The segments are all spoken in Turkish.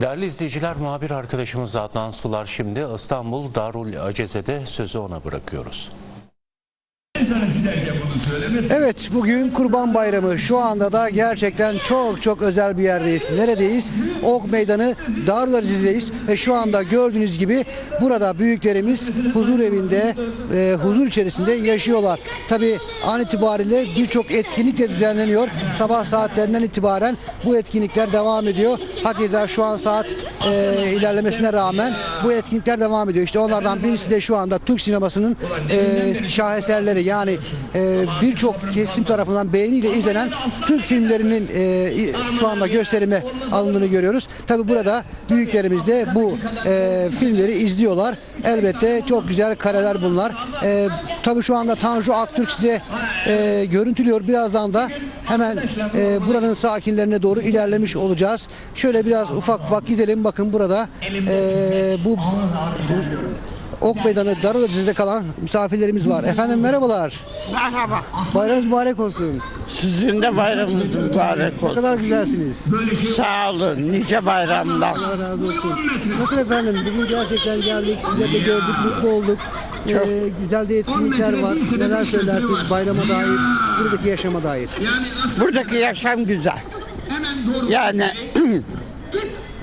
Değerli izleyiciler, muhabir arkadaşımız Adnan Sular şimdi İstanbul Darul Aceze'de sözü ona bırakıyoruz. Evet bugün Kurban Bayramı. Şu anda da gerçekten çok çok özel bir yerdeyiz. Neredeyiz? Ok Meydanı Darülazize'deyiz ve şu anda gördüğünüz gibi burada büyüklerimiz huzur evinde, e, huzur içerisinde yaşıyorlar. Tabi an itibariyle birçok etkinlik de düzenleniyor. Sabah saatlerinden itibaren bu etkinlikler devam ediyor. Hakeza şu an saat e, ilerlemesine rağmen bu etkinlikler devam ediyor. İşte onlardan birisi de şu anda Türk sinemasının e, şaheserleri yani e, birçok kesim tarafından beğeniyle izlenen Türk filmlerinin e, şu anda gösterime alındığını görüyoruz. Tabi burada büyüklerimiz de bu e, filmleri izliyorlar. Elbette çok güzel kareler bunlar. E, tabi şu anda Tanju Aktürk size e, görüntülüyor. Birazdan da hemen e, buranın sakinlerine doğru ilerlemiş olacağız. Şöyle biraz ufak ufak gidelim. Bakın burada e, bu Ok Meydanı Darülaciz'de kalan misafirlerimiz var. Efendim merhabalar. Merhaba. Bayramınız mübarek olsun. Sizin de bayramınız mübarek Ne olsun. kadar güzelsiniz. Sağ olun. Nice bayramlar. Allah razı olsun. Nasıl efendim? Bugün gerçekten geldik. Sizleri de gördük, mutlu olduk. Ee, güzel de etkinlikler var. Neler söylersiniz bayrama dair, buradaki yaşama dair? Buradaki yaşam güzel. Yani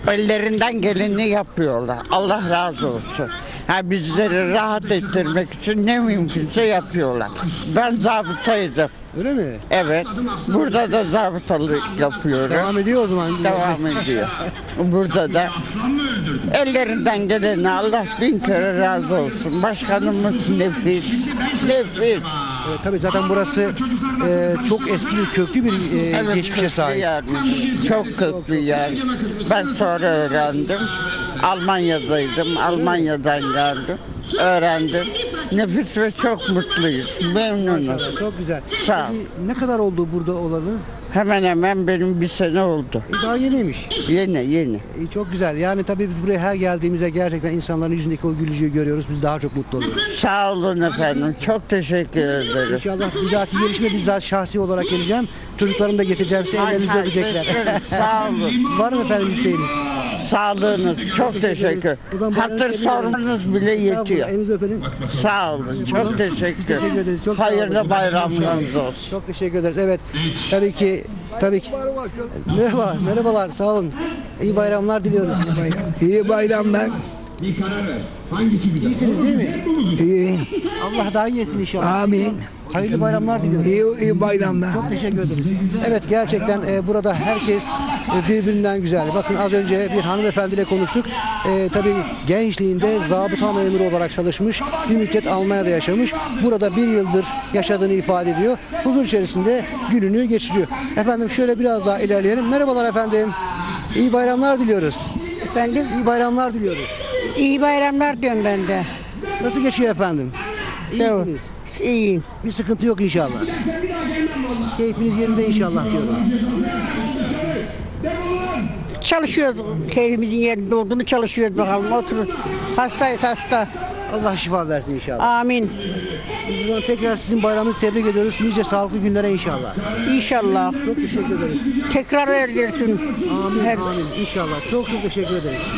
ellerinden geleni yapıyorlar. Allah razı olsun. Ha, bizleri rahat ettirmek için ne mümkünse yapıyorlar. Ben zabıtaydım. Öyle mi? Evet. Burada da zabıtalık yapıyorum. Devam ediyor o zaman. devam ediyor. Burada da ellerinden geleni Allah bin kere razı olsun. Başkanımız nefis, nefis. Evet, tabii zaten burası e, çok eski bir köklü bir e, Evet, geçmişe sahip. yermiş. Çok köklü yer. Ben sonra öğrendim. Almanya'daydım. Almanya'dan geldim. Öğrendim. Nefis ve çok mutluyuz. Memnunuz. Çok güzel. Sağ ol. Peki, ne kadar oldu burada olalı? Hemen hemen benim bir sene oldu. E, daha yeniymiş. Yeni yeni. E, çok güzel. Yani tabii biz buraya her geldiğimizde gerçekten insanların yüzündeki o gülücüğü görüyoruz. Biz daha çok mutlu oluyoruz. Sağ olun efendim. Çok teşekkür ederim. İnşallah bir dahaki gelişme bizzat şahsi olarak geleceğim. Çocuklarımı da getireceğim. Size hay, öpecekler. bekleriz. Sağ olun. Var mı efendim isteğiniz? Sağlığınız çok teşekkür. Hatır sormanız bile yetiyor. Elinizi öpelim. Sağ olun. Çok teşekkür. Teşekkür ederiz. Çok sağ olun. Hayırlı bayramlarınız olsun. Çok teşekkür ederiz. Evet. Tabii ki tabii ki. Merhaba, merhabalar. Sağ olun. İyi bayramlar diliyoruz. İyi bayramlar. İyisiniz değil mi? İyi. Allah daha iyi etsin inşallah. Amin. Hayırlı bayramlar diliyorum. İyi, iyi bayramlar. Çok teşekkür ederiz. Evet gerçekten e, burada herkes e, birbirinden güzel. Bakın az önce bir hanımefendiyle konuştuk. E, tabii gençliğinde zabıta memuru olarak çalışmış. Bir müddet Almanya'da yaşamış. Burada bir yıldır yaşadığını ifade ediyor. Huzur içerisinde gününü geçiriyor. Efendim şöyle biraz daha ilerleyelim. Merhabalar efendim. İyi bayramlar diliyoruz. Efendim İyi bayramlar diliyoruz. iyi bayramlar diyorum ben de. Nasıl geçiyor efendim? Sağ ol. İyisiniz. İyiyim. Bir sıkıntı yok inşallah. Keyfiniz yerinde inşallah diyorum. Çalışıyoruz. Keyfimizin yerinde olduğunu çalışıyoruz bakalım. Oturun. Hastayız hasta. Allah şifa versin inşallah. Amin. Biz buradan tekrar sizin bayramınızı tebrik ediyoruz. Nice sağlıklı günlere inşallah. İnşallah. Çok teşekkür ederiz. Tekrar erdirsin. Amin, Her- amin. İnşallah. Çok çok teşekkür ederiz.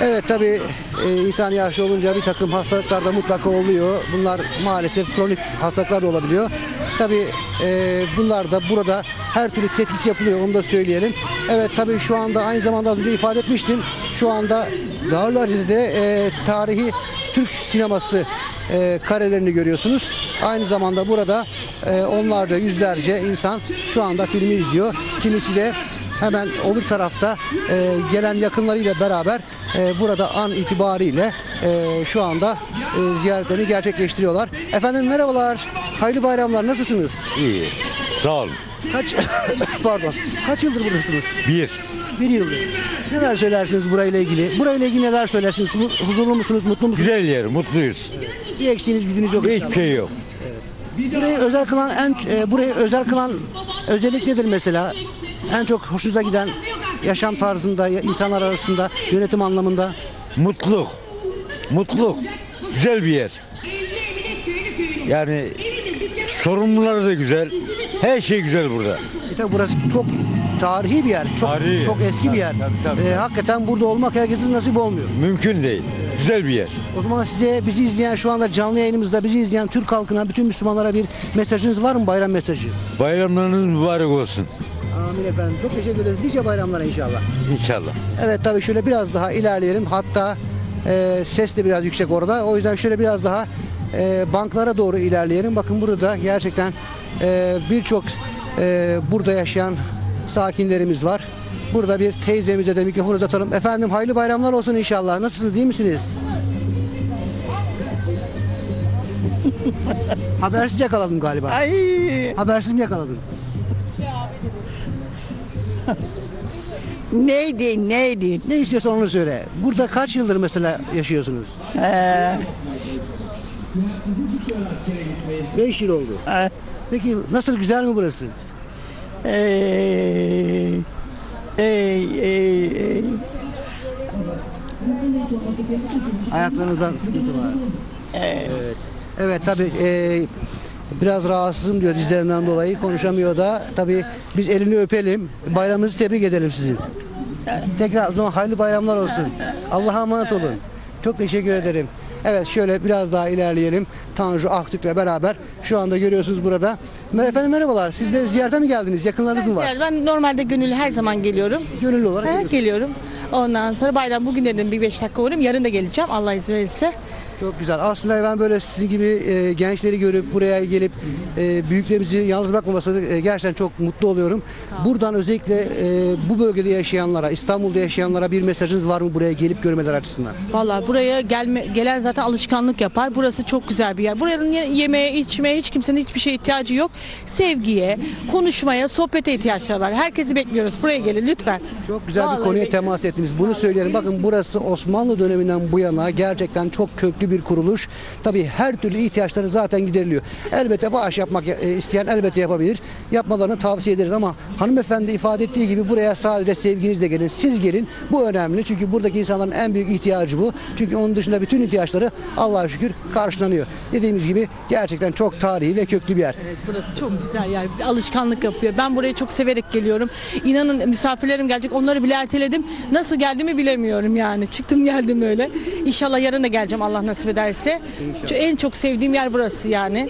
Evet tabii e, insan yaşlı olunca bir takım hastalıklar da mutlaka oluyor. Bunlar maalesef kronik hastalıklar da olabiliyor. Tabii e, bunlar da burada her türlü tetkik yapılıyor onu da söyleyelim. Evet tabii şu anda aynı zamanda az önce ifade etmiştim. Şu anda Dağlarciz'de e, tarihi Türk sineması e, karelerini görüyorsunuz. Aynı zamanda burada e, onlarca yüzlerce insan şu anda filmi izliyor. Kimisi de hemen öbür tarafta e, gelen yakınlarıyla beraber e, burada an itibariyle e, şu anda e, ziyaretlerini gerçekleştiriyorlar. Efendim merhabalar. Hayırlı bayramlar. Nasılsınız? İyi. Sağ olun. Kaç pardon. Kaç yıldır buradasınız? Bir. Bir yıldır. Neler söylersiniz burayla ilgili? Burayla ilgili neler söylersiniz? Huzurlu musunuz? Mutlu musunuz? Güzel yer, mutluyuz. Bir eksiğiniz, gücünüz yok. Hiçbir şey yok. Burayı özel kılan en e, burayı özel kılan özellik nedir mesela? En çok hoşunuza giden yaşam tarzında, insanlar arasında, yönetim anlamında. Mutluluk. Mutluluk. Güzel bir yer. Yani sorumluları da güzel. Her şey güzel burada. E tabi burası çok tarihi bir yer. Çok Tarihi. çok eski bir yer. Tabii, tabii. Ee, hakikaten burada olmak herkesin nasip olmuyor. Mümkün değil. Güzel bir yer. O zaman size bizi izleyen şu anda canlı yayınımızda bizi izleyen Türk halkına, bütün Müslümanlara bir mesajınız var mı bayram mesajı? Bayramlarınız mübarek olsun. Amin efendim. Çok teşekkür ederiz. Nice bayramlara inşallah. İnşallah. Evet tabii şöyle biraz daha ilerleyelim. Hatta e, ses de biraz yüksek orada. O yüzden şöyle biraz daha e, banklara doğru ilerleyelim. Bakın burada da gerçekten e, birçok e, burada yaşayan sakinlerimiz var. Burada bir teyzemize de mikrofon uzatalım. Efendim hayırlı bayramlar olsun inşallah. Nasılsınız iyi misiniz? Habersiz yakaladım galiba. Ay Habersiz mi yakaladım? neydi neydi? Ne istiyorsan onu söyle. Burada kaç yıldır mesela yaşıyorsunuz? Ee, 5 yıl oldu. e, Peki nasıl güzel mi burası? e, e, e, e. Ayaklarınızda sıkıntı var. Evet. Evet tabii e, biraz rahatsızım diyor dizlerinden dolayı konuşamıyor da tabii biz elini öpelim bayramınızı tebrik edelim sizin. Tekrar o zaman hayırlı bayramlar olsun. Allah'a emanet olun. Çok teşekkür ederim. Evet şöyle biraz daha ilerleyelim. Tanju Aktürk'le beraber şu anda görüyorsunuz burada. Mer efendim merhabalar. Siz de ziyarete mi geldiniz? Yakınlarınız mı var? Yani ben normalde gönüllü her zaman geliyorum. Gönüllü olarak. Ha, geliyorum. Ondan sonra bayram bugün dedim bir beş dakika uğrayayım. Yarın da geleceğim Allah izin verirse. Çok güzel. Aslında ben böyle sizin gibi e, gençleri görüp buraya gelip e, büyüklerimizi yalnız bırakmaması e, gerçekten çok mutlu oluyorum. Buradan özellikle e, bu bölgede yaşayanlara, İstanbul'da yaşayanlara bir mesajınız var mı buraya gelip görmeler açısından? Vallahi buraya gelme, gelen zaten alışkanlık yapar. Burası çok güzel bir yer. Buranın ye- yemeğe, içmeye hiç kimsenin hiçbir şeye ihtiyacı yok. Sevgiye, konuşmaya, sohbete ihtiyaçları var. Herkesi bekliyoruz. Buraya gelin lütfen. Çok güzel Vallahi bir konuya bekliyorum. temas ettiniz. Bunu söyleyelim. Bakın burası Osmanlı döneminden bu yana gerçekten çok köklü bir kuruluş. Tabii her türlü ihtiyaçları zaten gideriliyor. Elbette bağış yapmak e, isteyen elbette yapabilir. Yapmalarını tavsiye ederiz ama hanımefendi ifade ettiği gibi buraya sadece sevginizle gelin. Siz gelin. Bu önemli. Çünkü buradaki insanların en büyük ihtiyacı bu. Çünkü onun dışında bütün ihtiyaçları Allah'a şükür karşılanıyor. Dediğimiz gibi gerçekten çok tarihi ve köklü bir yer. Evet, burası çok güzel yer. Bir Alışkanlık yapıyor. Ben buraya çok severek geliyorum. İnanın misafirlerim gelecek. Onları bile erteledim. Nasıl geldiğimi bilemiyorum yani. Çıktım geldim öyle. İnşallah yarın da geleceğim Allah nasip ederse. Çünkü en çok sevdiğim yer burası yani.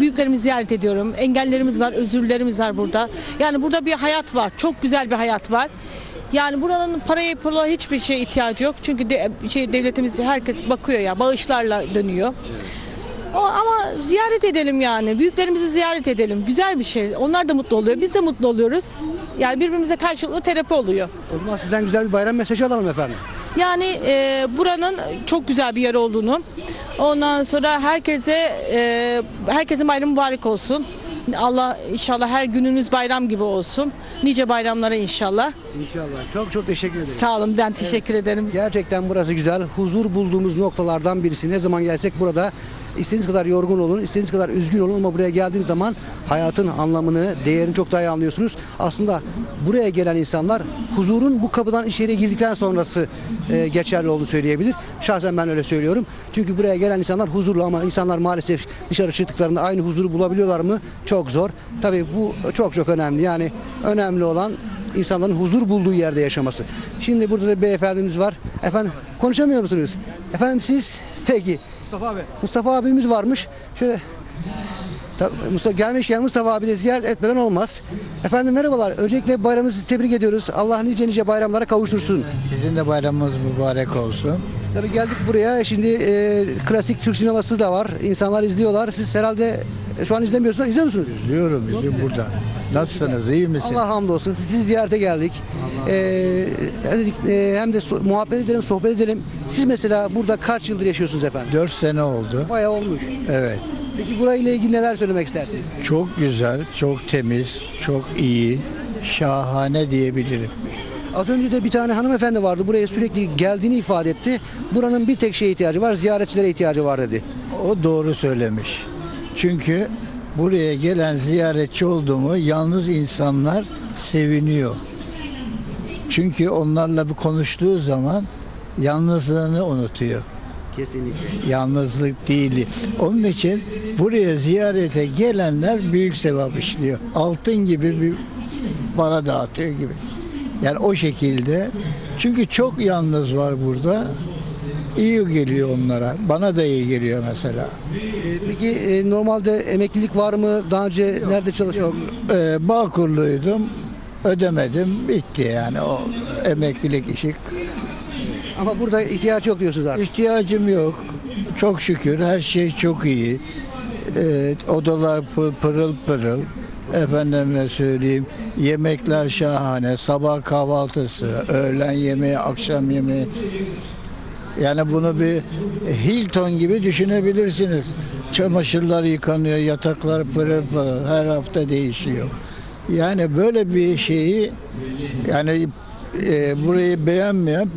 Büyüklerimi ziyaret ediyorum. Engellerimiz var, özürlerimiz var burada. Yani burada bir hayat var. Çok güzel bir hayat var. Yani buranın paraya pula hiçbir şeye ihtiyacı yok. Çünkü de, şey devletimiz herkes bakıyor ya bağışlarla dönüyor. O, ama ziyaret edelim yani. Büyüklerimizi ziyaret edelim. Güzel bir şey. Onlar da mutlu oluyor. Biz de mutlu oluyoruz. Yani birbirimize karşılıklı terapi oluyor. O zaman sizden güzel bir bayram mesajı alalım efendim. Yani e, buranın çok güzel bir yer olduğunu. Ondan sonra herkese e, herkesin bayramı mübarek olsun. Allah inşallah her gününüz bayram gibi olsun. Nice bayramlara inşallah. İnşallah. Çok çok teşekkür ederim. Sağ olun. Ben teşekkür ederim. Gerçekten burası güzel. Huzur bulduğumuz noktalardan birisi. Ne zaman gelsek burada istediğiniz kadar yorgun olun, istediğiniz kadar üzgün olun ama buraya geldiğiniz zaman hayatın anlamını, değerini çok daha iyi anlıyorsunuz. Aslında buraya gelen insanlar huzurun bu kapıdan içeriye girdikten sonrası e, geçerli olduğunu söyleyebilir. Şahsen ben öyle söylüyorum. Çünkü buraya gelen insanlar huzurlu ama insanlar maalesef dışarı çıktıklarında aynı huzuru bulabiliyorlar mı? Çok zor. Tabii bu çok çok önemli. Yani önemli olan insanların huzur bulduğu yerde yaşaması. Şimdi burada da beyefendimiz var. Efendim konuşamıyor musunuz? Efendim siz? Peki. Mustafa abi. Mustafa abimiz varmış. Şöyle Ta- Mustafa gelmişken Mustafa abi de ziyaret etmeden olmaz. Efendim merhabalar. Öncelikle bayramınızı tebrik ediyoruz. Allah nice nice bayramlara kavuştursun. Sizin de bayramınız mübarek olsun. Tabii geldik buraya. Şimdi e, klasik Türk sineması da var. İnsanlar izliyorlar. Siz herhalde e, şu an izlemiyorsunuz. İzliyor musunuz? Diyorum bizim burada. Nasılsınız? iyi misiniz? Allah hamdolsun. Sizi ziyarete geldik. Ee, e, hem de so- muhabbet edelim, sohbet edelim. Siz mesela burada kaç yıldır yaşıyorsunuz efendim? 4 sene oldu. Bayağı olmuş. Evet. Peki burayla ilgili neler söylemek istersiniz? Çok güzel, çok temiz, çok iyi, şahane diyebilirim. Az önce de bir tane hanımefendi vardı. Buraya sürekli geldiğini ifade etti. Buranın bir tek şeye ihtiyacı var. Ziyaretçilere ihtiyacı var dedi. O doğru söylemiş. Çünkü buraya gelen ziyaretçi olduğumu yalnız insanlar seviniyor. Çünkü onlarla bir konuştuğu zaman yalnızlığını unutuyor. Kesinlikle. yalnızlık değil. Onun için buraya ziyarete gelenler büyük sevap işliyor. Altın gibi bir bana dağıtıyor gibi. Yani o şekilde. Çünkü çok yalnız var burada. İyi geliyor onlara. Bana da iyi geliyor mesela. Peki e, normalde emeklilik var mı? Daha önce nerede çalışıyordun? Ee, Bağkurluydum. Ödemedim. Bitti yani o emeklilik işi. Ama burada ihtiyaç yok diyorsunuz artık. İhtiyacım yok. Çok şükür her şey çok iyi. Ee, odalar pı- pırıl pırıl. Efendime söyleyeyim yemekler şahane. Sabah kahvaltısı, öğlen yemeği, akşam yemeği. Yani bunu bir Hilton gibi düşünebilirsiniz. Çamaşırlar yıkanıyor, yataklar pırıl pırıl. Her hafta değişiyor. Yani böyle bir şeyi yani e, burayı beğenmeyen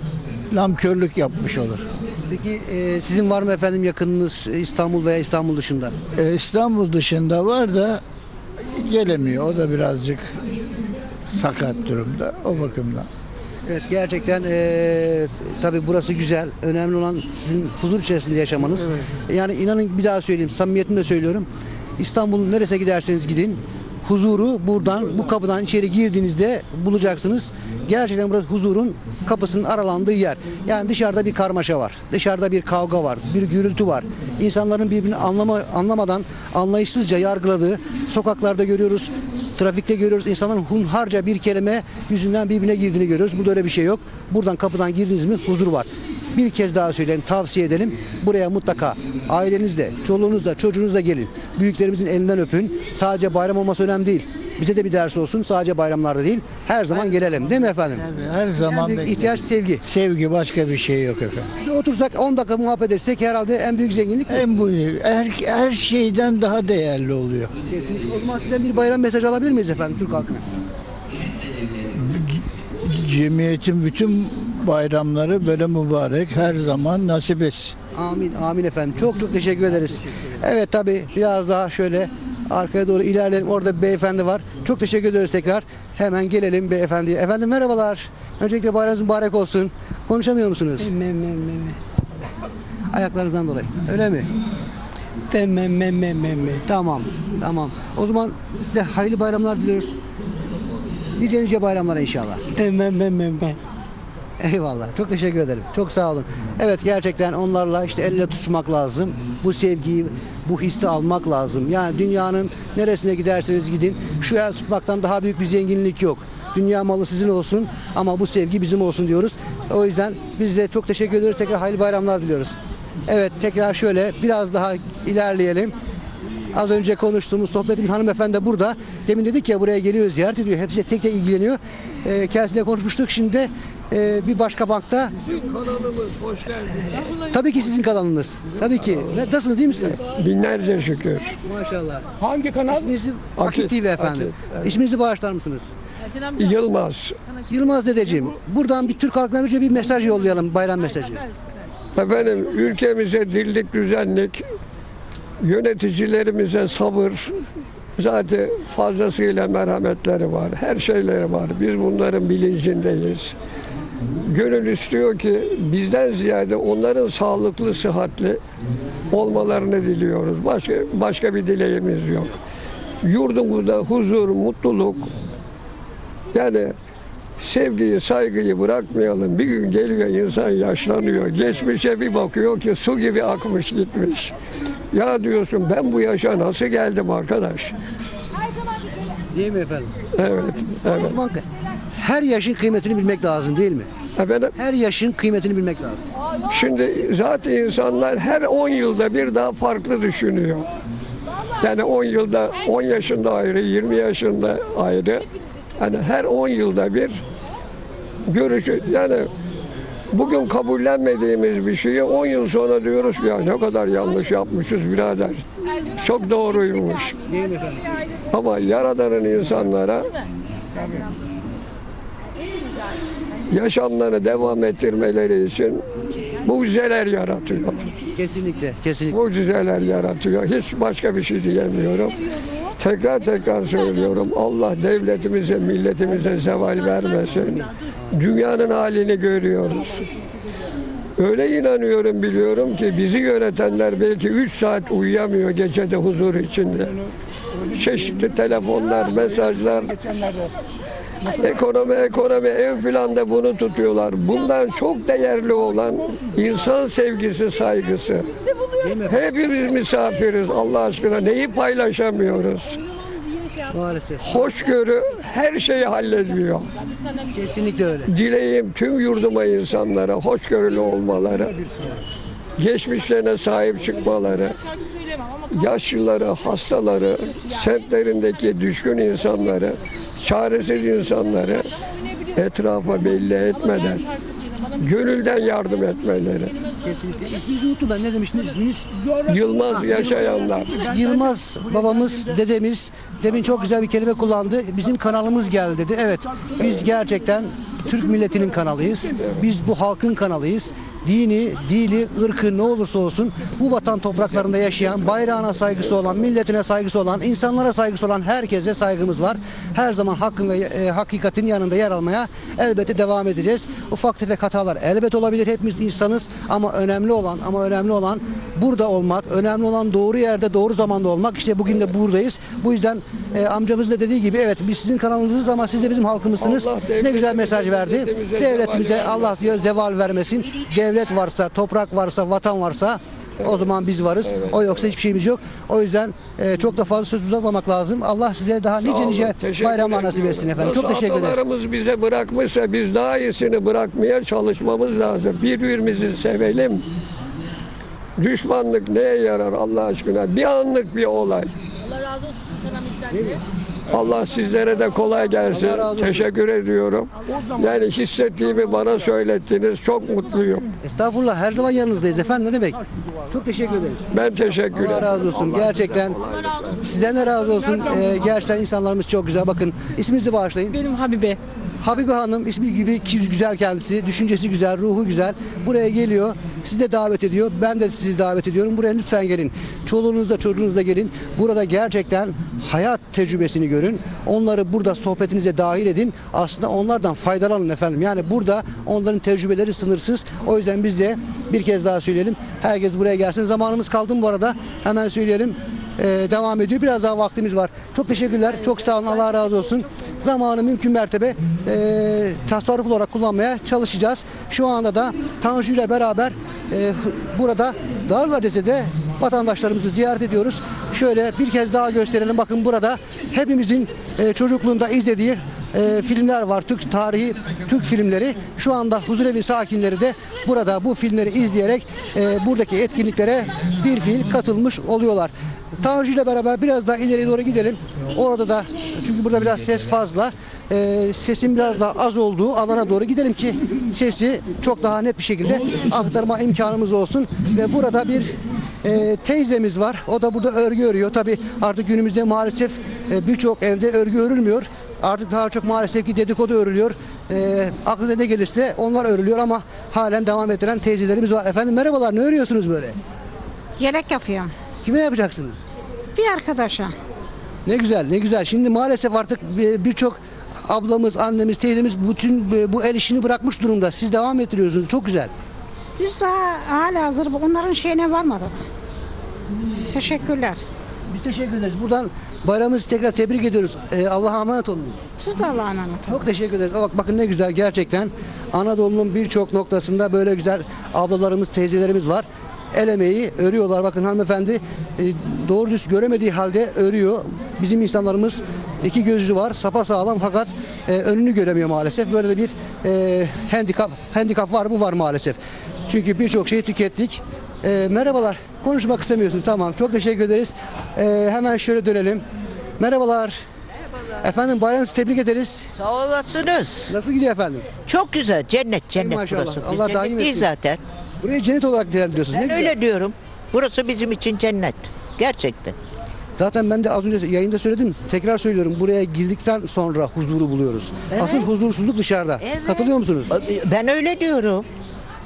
namkörlük yapmış olur. Peki e, sizin var mı efendim yakınınız İstanbul veya İstanbul dışında? E, İstanbul dışında var da gelemiyor. O da birazcık sakat durumda o bakımdan. Evet gerçekten eee tabii burası güzel. Önemli olan sizin huzur içerisinde yaşamanız. Yani inanın bir daha söyleyeyim, samimiyetimle söylüyorum. İstanbul'un neresine giderseniz gidin huzuru buradan bu kapıdan içeri girdiğinizde bulacaksınız. Gerçekten burası huzurun kapısının aralandığı yer. Yani dışarıda bir karmaşa var. Dışarıda bir kavga var. Bir gürültü var. İnsanların birbirini anlama, anlamadan anlayışsızca yargıladığı sokaklarda görüyoruz. Trafikte görüyoruz insanların hunharca bir kelime yüzünden birbirine girdiğini görüyoruz. Burada öyle bir şey yok. Buradan kapıdan girdiniz mi huzur var. Bir kez daha söyleyeyim, tavsiye edelim. Buraya mutlaka ailenizle, çoluğunuzla, çocuğunuzla gelin. Büyüklerimizin elinden öpün. Sadece bayram olması önemli değil. Bize de bir ders olsun. Sadece bayramlarda değil. Her zaman gelelim. Değil mi efendim? Her zaman En büyük ihtiyaç sevgi. sevgi başka bir şey yok efendim. Bir Otursak 10 dakika muhabbet etsek herhalde en büyük zenginlik bu. En bu her, her şeyden daha değerli oluyor. Kesinlikle. O zaman sizden bir bayram mesajı alabilir miyiz efendim Türk halkına? Cemiyetin bütün bayramları böyle mübarek her zaman nasip etsin. Amin, amin efendim. Çok çok teşekkür ederiz. Evet tabii biraz daha şöyle arkaya doğru ilerleyelim. Orada bir beyefendi var. Çok teşekkür ederiz tekrar. Hemen gelelim beyefendiye. Efendim merhabalar. Öncelikle bayramınız mübarek olsun. Konuşamıyor musunuz? Me me me me. Ayaklarınızdan dolayı. Öyle mi? De me me me me me. Tamam, tamam. O zaman size hayırlı bayramlar diliyoruz. Nice nice bayramlar inşallah. De me me me me. Eyvallah. Çok teşekkür ederim. Çok sağ olun. Evet gerçekten onlarla işte elle tutuşmak lazım. Bu sevgiyi, bu hissi almak lazım. Yani dünyanın neresine giderseniz gidin şu el tutmaktan daha büyük bir zenginlik yok. Dünya malı sizin olsun ama bu sevgi bizim olsun diyoruz. O yüzden biz de çok teşekkür ediyoruz. Tekrar hayırlı bayramlar diliyoruz. Evet tekrar şöyle biraz daha ilerleyelim. Az önce konuştuğumuz sohbetimiz hanımefendi burada. Demin dedik ya buraya geliyor ziyaret ediyor. Hepsi tek tek ilgileniyor. Ee, kendisiyle konuşmuştuk. Şimdi e, bir başka bankta. Tabii ki sizin kanalınız. Tabii ki. Nasılsınız iyi misiniz? Binlerce şükür. Maşallah. Hangi kanal? İsminizi Akit Akit, TV efendim. İsminizi bağışlar mısınız? Yılmaz. Yılmaz dedeciğim. Buradan bir Türk halkına önce bir mesaj yollayalım. Bayram mesajı. Efendim ülkemize dirlik düzenlik, yöneticilerimize sabır, zaten fazlasıyla merhametleri var, her şeyleri var. Biz bunların bilincindeyiz. Gönül istiyor ki bizden ziyade onların sağlıklı, sıhhatli olmalarını diliyoruz. Başka başka bir dileğimiz yok. Yurdumuzda huzur, mutluluk, yani sevgiyi, saygıyı bırakmayalım. Bir gün geliyor insan yaşlanıyor. Geçmişe bir bakıyor ki su gibi akmış gitmiş. Ya diyorsun ben bu yaşa nasıl geldim arkadaş? Değil mi efendim? Evet, evet. Her yaşın kıymetini bilmek lazım değil mi? Efendim, Her yaşın kıymetini bilmek lazım. şimdi zaten insanlar her 10 yılda bir daha farklı düşünüyor. Yani 10 yılda 10 yaşında ayrı, 20 yaşında ayrı. Yani her 10 yılda bir görüşü yani bugün kabullenmediğimiz bir şeyi 10 yıl sonra diyoruz ya ne kadar yanlış yapmışız birader. Çok doğruymuş. Ama Yaradan'ın insanlara yaşamlarını devam ettirmeleri için mucizeler yaratıyor. Kesinlikle, kesinlikle. Mucizeler yaratıyor. Hiç başka bir şey diyemiyorum. Tekrar tekrar söylüyorum. Allah devletimize, milletimize zeval vermesin. Dünyanın halini görüyoruz. Öyle inanıyorum biliyorum ki bizi yönetenler belki 3 saat uyuyamıyor gecede huzur içinde. çeşitli telefonlar, mesajlar. Ekonomi ekonomi ev planda bunu tutuyorlar. Bundan çok değerli olan insan sevgisi, saygısı. Hepimiz misafiriz Allah aşkına. Neyi paylaşamıyoruz? Maalesef. Hoşgörü her şeyi hallediyor. Kesinlikle öyle. Dileğim tüm yurduma insanlara hoşgörülü olmaları, geçmişlerine sahip çıkmaları, yaşlıları, hastaları, semtlerindeki düşkün insanları, çaresiz insanları etrafa belli etmeden gönülden yardım etmeleri. Kesinlikle. İsminizi unuttum ben. Ne demiştiniz isminiz? Yılmaz yaşayanlar. Yılmaz babamız, dedemiz demin çok güzel bir kelime kullandı. Bizim kanalımız geldi dedi. Evet biz gerçekten Türk milletinin kanalıyız. Biz bu halkın kanalıyız. Dini, dili, ırkı ne olursa olsun bu vatan topraklarında yaşayan, bayrağına saygısı olan, milletine saygısı olan, insanlara saygısı olan herkese saygımız var. Her zaman hakkın ve e, hakikatin yanında yer almaya elbette devam edeceğiz. Ufak tefek hatalar elbet olabilir. Hepimiz insanız ama önemli olan ama önemli olan burada olmak, önemli olan doğru yerde, doğru zamanda olmak. İşte bugün de buradayız. Bu yüzden e, amcamız da dediği gibi evet biz sizin kanalınızız ama siz de bizim halkımızsınız. Allah Ne güzel mesaj verdi. devletimize Allah diyor zeval vermesin. Devlet varsa, toprak varsa, vatan varsa o zaman biz varız. O yoksa hiçbir şeyimiz yok. O yüzden e, çok da fazla söz uzatmamak lazım. Allah size daha nice nice bayramlar nasip etsin efendim. Nasıl Çok teşekkür ederiz. Atalarımız bize bırakmışsa biz daha iyisini bırakmaya çalışmamız lazım. Birbirimizi sevelim. Düşmanlık neye yarar Allah aşkına? Bir anlık bir olay. Allah sizlere de kolay gelsin. Allah. Teşekkür ediyorum. Yani hissettiğimi bana söylettiniz. Çok mutluyum. Estağfurullah her zaman yanınızdayız efendim ne demek. Çok teşekkür ederiz. Ben teşekkür ederim. Allah razı olsun. Gerçekten sizden de razı olsun. Ee, gerçekten insanlarımız çok güzel. Bakın isminizi bağışlayın. Benim Habibe. Habibe Hanım ismi gibi güzel kendisi, düşüncesi güzel, ruhu güzel. Buraya geliyor, size davet ediyor. Ben de sizi davet ediyorum. Buraya lütfen gelin. Çoluğunuzla çocuğunuzla gelin. Burada gerçekten hayat tecrübesini görün. Onları burada sohbetinize dahil edin. Aslında onlardan faydalanın efendim. Yani burada onların tecrübeleri sınırsız. O yüzden biz de bir kez daha söyleyelim. Herkes buraya gelsin. Zamanımız kaldı mı bu arada? Hemen söyleyelim. Ee, devam ediyor. Biraz daha vaktimiz var. Çok teşekkürler. Çok sağ olun. Allah razı olsun. Zamanı mümkün mertebe e, tasarruflu olarak kullanmaya çalışacağız. Şu anda da Tanju ile beraber e, burada Dağlar Ceze'de vatandaşlarımızı ziyaret ediyoruz. Şöyle bir kez daha gösterelim. Bakın burada hepimizin e, çocukluğunda izlediği e, filmler var. Türk tarihi, Türk filmleri. Şu anda huzurevi sakinleri de burada bu filmleri izleyerek e, buradaki etkinliklere bir fiil katılmış oluyorlar. Tanju ile beraber biraz daha ileri doğru gidelim. Orada da çünkü burada biraz ses fazla. E, sesin biraz daha az olduğu alana doğru gidelim ki sesi çok daha net bir şekilde aktarma imkanımız olsun. Ve burada bir e, teyzemiz var. O da burada örgü örüyor. Tabi artık günümüzde maalesef e, birçok evde örgü örülmüyor. Artık daha çok maalesef ki dedikodu örülüyor. E, aklına ne gelirse onlar örülüyor ama halen devam ettiren teyzelerimiz var. Efendim merhabalar ne örüyorsunuz böyle? Yelek yapıyorum. Kime yapacaksınız? Bir arkadaşa. Ne güzel ne güzel. Şimdi maalesef artık bir- birçok ablamız, annemiz, teyzemiz bütün e, bu el işini bırakmış durumda. Siz devam ettiriyorsunuz. Çok güzel. Biz daha hala hazır onların şeyine varmadık. Teşekkürler. Biz teşekkür ederiz. Buradan bayramımızı tekrar tebrik ediyoruz. E, Allah'a emanet olunuz. Siz de Allah'a emanet olun. Çok teşekkür ederiz. Bak bakın ne güzel gerçekten. Anadolu'nun birçok noktasında böyle güzel ablalarımız, teyzelerimiz var. El emeği örüyorlar. Bakın hanımefendi e, doğru düz göremediği halde örüyor. Bizim insanlarımız iki gözlü var. Sapa sağlam fakat e, önünü göremiyor maalesef. Böyle de bir e, handikap handikap var mı? Var maalesef. Çünkü birçok şeyi tükettik. E, merhabalar. Konuşmak istemiyorsunuz. Tamam. Çok teşekkür ederiz. E, hemen şöyle dönelim. Merhabalar. Efendim bayramınızı tebrik ederiz. Sağ olasınız. Nasıl gidiyor efendim? Çok güzel. Cennet cennet burası. Biz Allah cennet değil etsin. zaten. Burayı cennet olarak değerlendiriyorsunuz. Ben ne güzel. öyle diyorum. Burası bizim için cennet. Gerçekten. Zaten ben de az önce yayında söyledim. Tekrar söylüyorum. Buraya girdikten sonra huzuru buluyoruz. Asıl huzursuzluk dışarıda. Evet. Katılıyor musunuz? Ben öyle diyorum.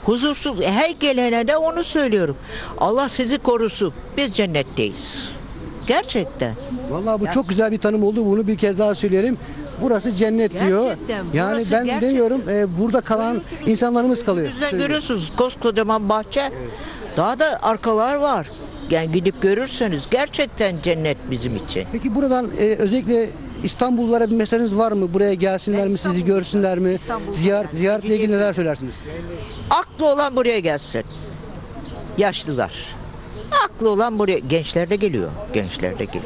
Huzursuz. Her gelene de onu söylüyorum. Allah sizi korusun. Biz cennetteyiz. Gerçekten. Vallahi bu çok güzel bir tanım oldu. Bunu bir kez daha söyleyelim. Burası cennet diyor. Gerçekten, Yani burası ben gerçekten. demiyorum. e, burada kalan insanlarımız kalıyor. Söylüyorum. görüyorsunuz koskocaman bahçe. Daha da arkalar var. Yani gidip görürseniz gerçekten cennet bizim için. Peki buradan e, özellikle İstanbullulara bir mesajınız var mı? Buraya gelsinler mi, sizi görsünler mi? Ziyaret, yani. ziyaretle ilgili neler söylersiniz? Aklı olan buraya gelsin. Yaşlılar. Aklı olan buraya. Gençler de geliyor. Gençler de geliyor.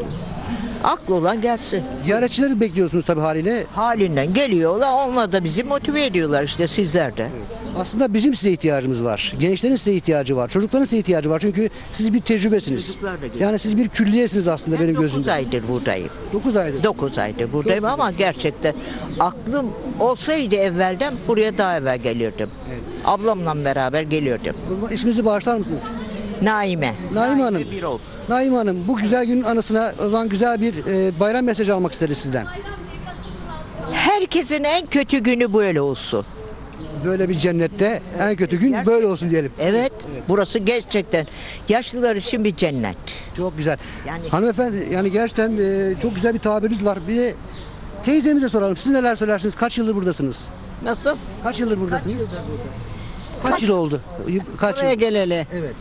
Aklı olan gelsin. Ziyaretçileri bekliyorsunuz tabii haliyle. Halinden geliyorlar. Onlar da bizi motive ediyorlar işte sizler de. Aslında bizim size ihtiyacımız var. Gençlerin size ihtiyacı var. Çocukların size ihtiyacı var. Çünkü siz bir tecrübesiniz. Çocuklar da geliyor. Yani siz bir külliyesiniz aslında benim 9 gözümde. aydır buradayım. 9 aydır. 9 aydır buradayım ama gerçekten aklım olsaydı evvelden buraya daha evvel gelirdim. Ablamla beraber gelirdim. O zaman isminizi bağışlar mısınız? Naime. Naime Hanım. Naime Hanım bu güzel günün anısına o zaman güzel bir e, bayram mesajı almak isteriz sizden. Herkesin en kötü günü böyle olsun. Böyle bir cennette en kötü gün böyle olsun diyelim. Evet, burası gerçekten yaşlılar için bir cennet. Çok güzel. Yani- Hanımefendi yani gerçekten e, çok güzel bir tabiriniz var. Bir de teyzemize soralım. Siz neler söylersiniz? Kaç yıldır buradasınız? Nasıl? Kaç yıldır buradasınız? Kaç, yıl oldu? Kaç Buraya yıl? geleli. Evet.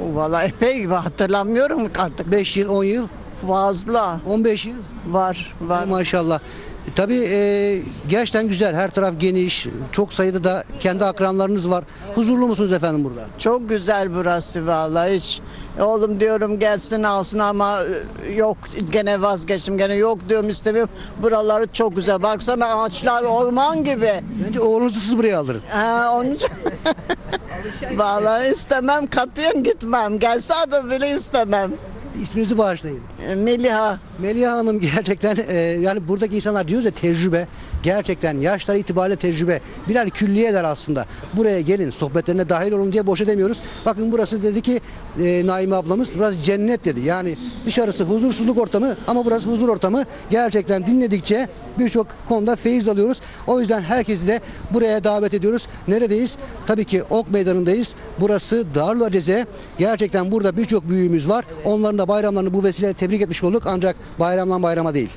Vallahi epey gibi hatırlamıyorum artık. 5 yıl, 10 yıl, Fazla 15 yıl. var var. Maşallah. Tabii e, gerçekten güzel. Her taraf geniş. Çok sayıda da kendi akranlarınız var. Huzurlu musunuz efendim burada? Çok güzel burası vallahi hiç. Oğlum diyorum gelsin alsın ama e, yok gene vazgeçtim gene yok diyorum istemiyorum. Buraları çok güzel. Baksana ağaçlar orman gibi. Bence oğlunuzu siz buraya aldırın. Ha, onun için- Vallahi istemem katiyen gitmem. Gelse de bile istemem. İsminizi bağışlayın. E, Meliha. Melih Hanım gerçekten e, yani buradaki insanlar diyoruz ya tecrübe gerçekten yaşları itibariyle tecrübe birer külliyeler aslında. Buraya gelin sohbetlerine dahil olun diye boşa demiyoruz. Bakın burası dedi ki e, Naime ablamız burası cennet dedi. Yani dışarısı huzursuzluk ortamı ama burası huzur ortamı. Gerçekten dinledikçe birçok konuda feyiz alıyoruz. O yüzden herkesi de buraya davet ediyoruz. Neredeyiz? Tabii ki Ok Meydanı'ndayız. Burası Darül Aceze. Gerçekten burada birçok büyüğümüz var. Onların da bayramlarını bu vesileyle tebrik etmiş olduk. Ancak bayramdan bayrama değil.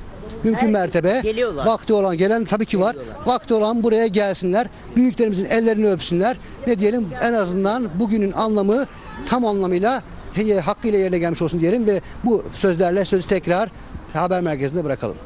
Mümkün mertebe geliyorlar. vakti olan gelen tabii ki var. Vakti olan buraya gelsinler. Büyüklerimizin ellerini öpsünler. Ne diyelim en azından bugünün anlamı tam anlamıyla hakkıyla yerine gelmiş olsun diyelim ve bu sözlerle sözü tekrar haber merkezine bırakalım.